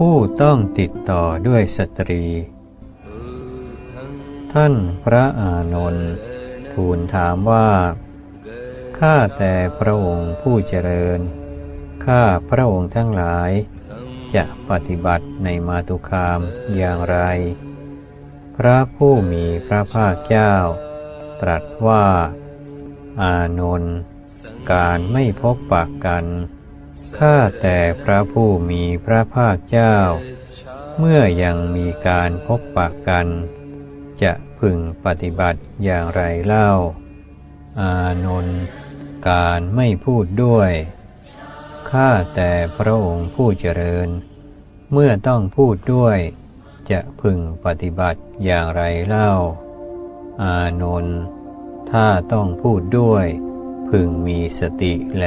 ผู้ต้องติดต่อด้วยสตรี ท่านพระอานนท์ทูลถามว่า ข้าแต่พระองค์ผู้เจริญ ข้าพระองค์ทั้งหลาย จะปฏิบัติในมาตุคามอย่างไร พระผู้มีพระภาคเจ้า ตรัสว่า อานนท์การไม่พบปากกัน ข้าแต่พระผู้มีพระภาคเจ้า เมื่อยังมีการพบปากกัน จะพึงปฏิบัติอย่างไรเล่า อานนท์การไม่พูดด้วย ข้าแต่พระองค์ผู้เจริญ เมื่อต้องพูดด้วย จะพึงปฏิบัติอย่างไรเล่า อานนท์ถ้าต้องพูดด้วย พึงมีสติแล